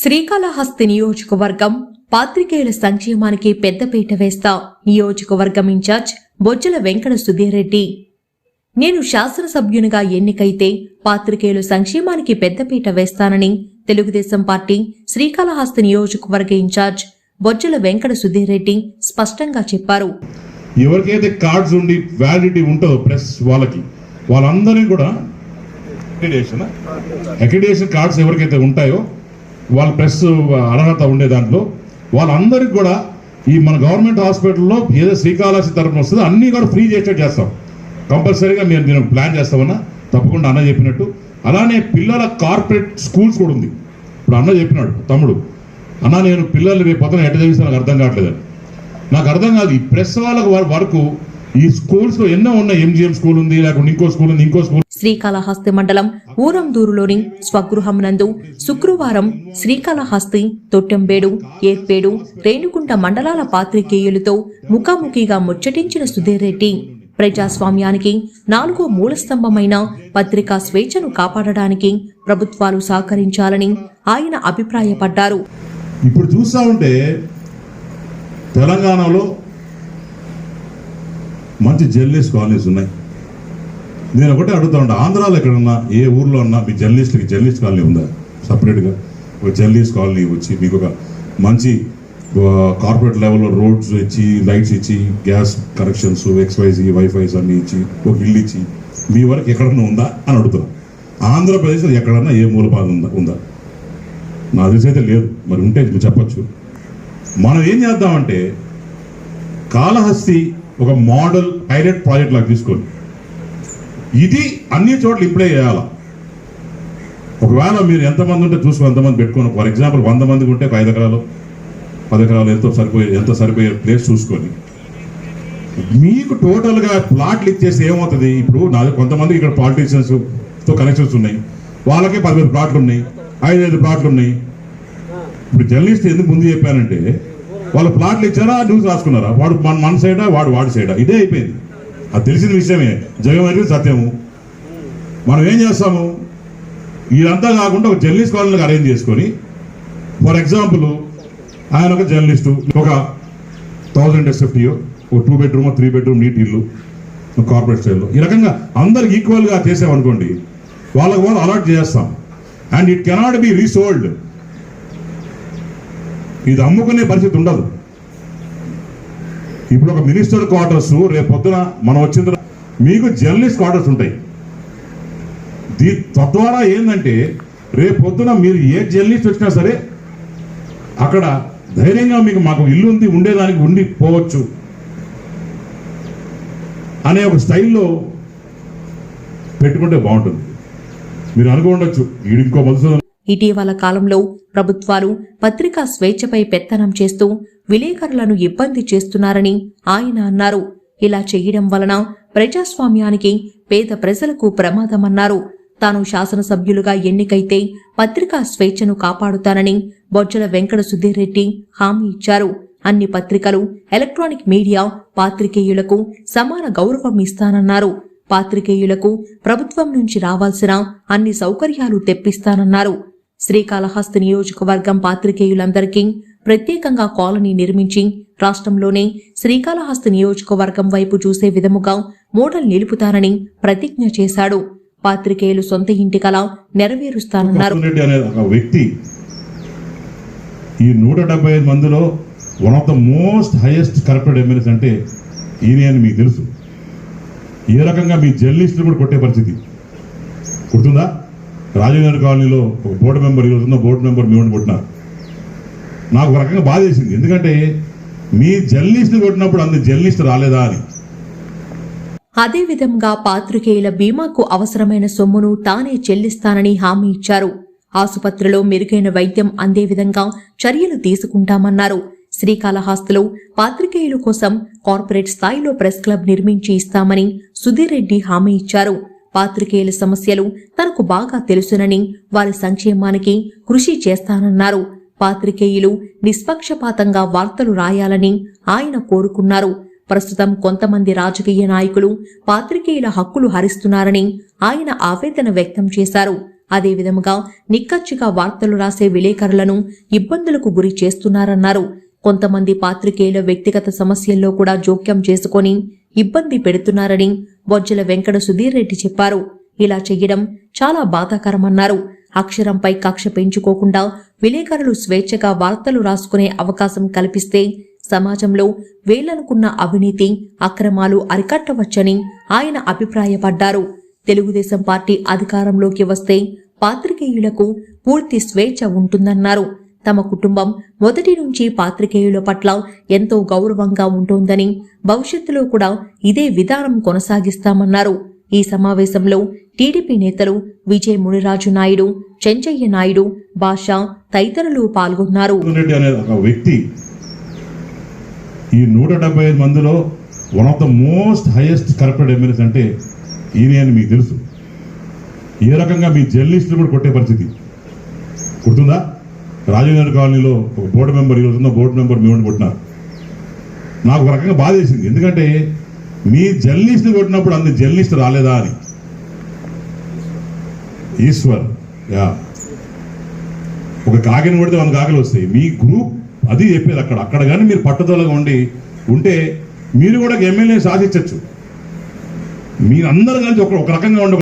శ్రీకాళహస్తి నియోజకవర్గం పాత్రికేయుల సంక్షేమానికి పెద్దపీట వేస్తా నియోజకవర్గం ఇన్ఛార్జ్ బొజ్జల వెంకట సుధీరెడ్డి. నేను శాసనసభ్యునిగా ఎన్నికైతే పాత్రికేయుల సంక్షేమానికి పెద్దపీట వేస్తానని తెలుగుదేశం పార్టీ శ్రీకాళహస్తి నియోజకవర్గ ఇన్ఛార్జ్ బొజ్జల వెంకట సుధీరెడ్డి స్పష్టంగా చెప్పారు. ఎవరికైతే కార్డ్స్ ఉండి వ్యాలిడిటీ ఉంటుందో ప్రెస్ వాళ్ళకి వాళ్ళందరినీ కూడా అక్రిడేషన్ అక్రిడేషన్ కార్డ్స్ ఎవరికైతే ఉంటాయో వాళ్ళ ప్రెస్ అర్హత ఉండే దాంట్లో. వాళ్ళందరికీ కూడా ఈ మన గవర్నమెంట్ హాస్పిటల్లో ఏదో శ్రీకాళహస్తి తరపున వస్తుందో అన్నీ కూడా ఫ్రీ చేసేట్టు చేస్తాం. కంపల్సరీగా మేము దీనికి ప్లాన్ చేస్తామన్నా. తప్పకుండా అన్న చెప్పినట్టు. అలానే పిల్లల కార్పొరేట్ స్కూల్స్ కూడా ఉంది. ఇప్పుడు అన్న చెప్పినాడు తమ్ముడు అన్న నేను పిల్లలు రేపు పొద్దున ఎట్ట చదివిస్తే నాకు అర్థం కావట్లేదు. నాకు అర్థం కాదు ఈ ప్రెస్ వాళ్ళకు వరకు ఈ స్కూల్స్లో ఎన్నో ఉన్నాయి ఎంజిఎం స్కూల్ ఉంది లేకుంటే ఇంకో స్కూల్ ఉంది ఇంకో స్కూల్ శ్రీకాళహస్తి మండలం ఊరందూరులోని స్వగృహం నందు శుక్రవారం శ్రీకాళహస్తి తొట్టెంబేడు ఏర్పేడు రేణుగుంట మండలాల పాత్రికేయులతో ముఖాముఖిగా ముచ్చటించిన సుధీర్ రెడ్డి ప్రజాస్వామ్యానికి నాలుగో మూలస్తంభమైన పత్రికా స్వేచ్ఛను కాపాడడానికి ప్రభుత్వాలు సహకరించాలని ఆయన అభిప్రాయపడ్డారు. ఇప్పుడు చూస్తా ఉంటే తెలంగాణలో మంచి జర్నలిస్ట్ కాలనీస్ ఉన్నాయి. నేను ఒకటే అడుగుతా ఉంటా ఆంధ్రాలో ఎక్కడన్నా ఏ ఊర్లో ఉన్నా మీ జర్నలిస్ట్కి జర్నలిస్ట్ కాలనీ ఉందా? సపరేట్గా ఒక జర్నలిస్ట్ కాలనీ వచ్చి మీకు ఒక మంచి కార్పొరేట్ లెవెల్లో రోడ్స్ ఇచ్చి లైట్స్ ఇచ్చి గ్యాస్ కనెక్షన్స్ ఎక్స్వైజీ వైఫైస్ అన్నీ ఇచ్చి ఒక ఇల్లు ఇచ్చి మీ వరకు ఎక్కడన్నా ఉందా అని అడుగుతున్నా. ఆంధ్రప్రదేశ్లో ఎక్కడన్నా ఏ మూలపాద ఉందా? ఉందా? నా తెలిసి అయితే లేదు. మరి ఉంటే మీరు చెప్పచ్చు. మనం ఏం చేద్దామంటే కాళహస్తి ఒక మోడల్ పైలట్ ప్రాజెక్ట్ లాగా తీసుకోండి. ఇది అన్ని చోట్ల ఇప్పుడే చేయాలి. ఒకవేళ మీరు ఎంతమంది ఉంటే చూసుకుని ఎంతమంది పెట్టుకోండి ఫర్ ఎగ్జాంపుల్ వంద మందికి ఉంటే ఒక ఐదు ఎకరాలు పది ఎకరాలు ఎంతో సరిపోయే ఎంత సరిపోయే ప్లేస్ చూసుకొని. మీకు టోటల్గా ప్లాట్లు ఇచ్చేసి ఏమవుతుంది? ఇప్పుడు నాది కొంతమంది ఇక్కడ పాలిటీషియన్స్తో కనెక్షన్స్ ఉన్నాయి. వాళ్ళకి పదిహేను ప్లాట్లు ఉన్నాయి ఐదు ఐదు ప్లాట్లు ఉన్నాయి. ఇప్పుడు జర్నలిస్ట్ ఎందుకు ముందు చెప్పానంటే వాళ్ళు ప్లాట్లు ఇచ్చారా న్యూస్ రాసుకున్నారా? వాడు మన మన సైడా వాడు వాడి సైడా? ఇదే అయిపోయింది. అది తెలిసిన విషయమే. జగం అనేది సత్యము. మనం ఏం చేస్తాము? ఇదంతా కాకుండా ఒక జర్నలిస్ట్ వాళ్ళని అరేంజ్ చేసుకొని ఫర్ ఎగ్జాంపుల్ ఆయన ఒక జర్నలిస్టు ఒక థౌజండ్ ఎస్ఎఫ్టీ ఒక two bedroom three bedroom neat ఇల్లు కార్పొరేట్ స్టైల్లో ఈ రకంగా అందరికి ఈక్వల్గా చేసామనుకోండి వాళ్ళకి వాళ్ళు అలాట్ చేస్తాం. And it cannot be resold ఇది అమ్ముకునే పరిస్థితి ఉండదు. ఇప్పుడు ఒక మినిస్టర్ క్వార్టర్స్ రేపు పొద్దున మనం వచ్చిన మీకు జర్నలిస్ట్ క్వార్టర్స్ ఉంటాయి. దీ తద్వారా ఏంటంటే రేపు పొద్దున మీరు ఏ జర్నలిస్ట్ వచ్చినా సరే అక్కడ ధైర్యంగా మీకు మాకు ఇల్లు ఉంది ఉండేదానికి ఉండి పోవచ్చు అనే ఒక స్టైల్లో పెట్టుకుంటే బాగుంటుంది. మీరు అనుకోండొచ్చు వీడు ఇంకో మధుసూదన్ ఇటీవల కాలంలో ప్రభుత్వాలు పత్రికా స్వేచ్ఛపై పెత్తనం చేస్తూ విలేకరులను ఇబ్బంది చేస్తున్నారని ఆయన అన్నారు. ఇలా చేయడం వలన ప్రజాస్వామ్యానికి పేద ప్రజలకు ప్రమాదమన్నారు. తాను శాసనసభ్యులుగా ఎన్నికైతే పత్రికా స్వేచ్ఛను కాపాడుతానని బొజ్జల వెంకట సుధీర్ రెడ్డి హామీ ఇచ్చారు. అన్ని పత్రికలు ఎలక్ట్రానిక్ మీడియా పాత్రికేయులకు సమాన గౌరవం ఇస్తానన్నారు. పాత్రికేయులకు ప్రభుత్వం నుంచి రావాల్సిన అన్ని సౌకర్యాలు తెప్పిస్తానన్నారు. శ్రీకాళహస్తి నియోజకవర్గం పాత్రికేయులందరికీ ప్రత్యేకంగా కాలనీ నిర్మించి రాష్ట్రంలోనే శ్రీకాళహస్తి నియోజకవర్గం వైపు చూసే విధముగా మోడల్ నిలుపుతానని ప్రతిజ్ఞ చేశాడు. పాత్రికేయులు సొంత ఇంటి కల నెరవేరుస్తానన్నారు. ఒక వ్యక్తి ఈ నూట డెబ్బై ఐదు మందిలో one of the most highest corrupted MLAs అంటే ఈయన అని మీకు తెలుసు. ఏ రకంగా మీ జర్నలిస్టులు కూడా కొట్టే పరిస్థితి? గుర్తుందా? రాజేంద్ర కాలనీలో ఒక బోర్డు మెంబర్ ఈరోజు ఉన్న బోర్డు మెంబర్ మేము ఉండి కొట్టినారు నాకు ఒక రకంగా బాధ వేసింది ఎందుకంటే మీ జర్నలిస్ట్ కొట్టినప్పుడు అందు జర్నలిస్ట్ రాలేదా అని. అదేవిధంగా పాత్రికేయుల బీమాకు అవసరమైన సొమ్మును తానే చెల్లిస్తానని హామీ ఇచ్చారు. ఆసుపత్రిలో మెరుగైన వైద్యం అందే విధంగా చర్యలు తీసుకుంటామన్నారు. శ్రీకాళహస్తిలో పాత్రికేయుల కోసం కార్పొరేట్ స్థాయిలో ప్రెస్ క్లబ్ నిర్మించి ఇస్తామని సుధీర్ రెడ్డి హామీ ఇచ్చారు. పాత్రికేయుల సమస్యలు తనకు బాగా తెలుసునని వారి సంక్షేమానికి కృషి చేస్తానన్నారు. పాత్రికేయులు నిష్పక్షపాతంగా వార్తలు రాయాలని ఆయన కోరుకున్నారు. ప్రస్తుతం కొంతమంది రాజకీయ నాయకులు పాత్రికేయుల హక్కులు హరిస్తున్నారని ఆయన ఆవేదన వ్యక్తం చేశారు. అదేవిధంగా నిక్కచ్చిగా వార్తలు రాసే విలేకరులను ఇబ్బందులకు గురి చేస్తున్నారన్నారు. కొంతమంది పాత్రికేయుల వ్యక్తిగత సమస్యల్లో కూడా జోక్యం చేసుకొని ఇబ్బంది పెడుతున్నారని బొజ్జల వెంకట సుధీర్ రెడ్డి చెప్పారు. ఇలా చెయ్యడం చాలా బాధాకరమన్నారు. అక్షరంపై కక్ష పెంచుకోకుండా విలేకరులు స్వేచ్ఛగా వార్తలు రాసుకునే అవకాశం కల్పిస్తే సమాజంలో వేలనుకున్న అవినీతి అక్రమాలు అరికట్టవచ్చని ఆయన అభిప్రాయపడ్డారు. తెలుగుదేశం పార్టీ అధికారంలోకి వస్తే పాత్రికేయులకు పూర్తి స్వేచ్ఛ ఉంటుందన్నారు. తమ కుటుంబం మొదటి నుంచి పాత్రికేయుల పట్ల ఎంతో గౌరవంగా ఉంటోందని భవిష్యత్తులో కూడా ఇదే విధానం కొనసాగిస్తామన్నారు. ఈ సమావేశంలో టీడీపీ నేతలు విజయ్ మునిరాజు నాయుడు చెంచయ్య నాయుడు భాష తదితరులు పాల్గొన్నారు. వ్యక్తి ఈ నూట డెబ్బై ఐదు మందిలో one of the most highest corrupted MLAs అంటే ఈయన అని మీకు తెలుసు. ఏ రకంగా మీ జర్నలిస్టులు కూడా కొట్టే పరిస్థితి? గుర్తుందా? రాజేంద్ర కాలనీలో ఒక బోర్డు మెంబర్ ఈరోజు ఉన్న బోర్డు మెంబర్ మేము కొట్టినారు. నాకు ఒక రకంగా బాధ వేసింది ఎందుకంటే మీ జర్నలిస్ట్ని కొట్టినప్పుడు అంత జర్నలిస్ట్ రాలేదా అని. ఈశ్వర్ యా. ఒక కాకిని కొడితే వంద కాకలు వస్తాయి. మీ గ్రూప్ అది చెప్పేది అక్కడ. అక్కడ కానీ మీరు పట్టుదలగా ఉండి ఉంటే మీరు కూడా ఎమ్మెల్యే సాధించవచ్చు మీరందరూ కలిసి ఒక ఒక రకంగా ఉండే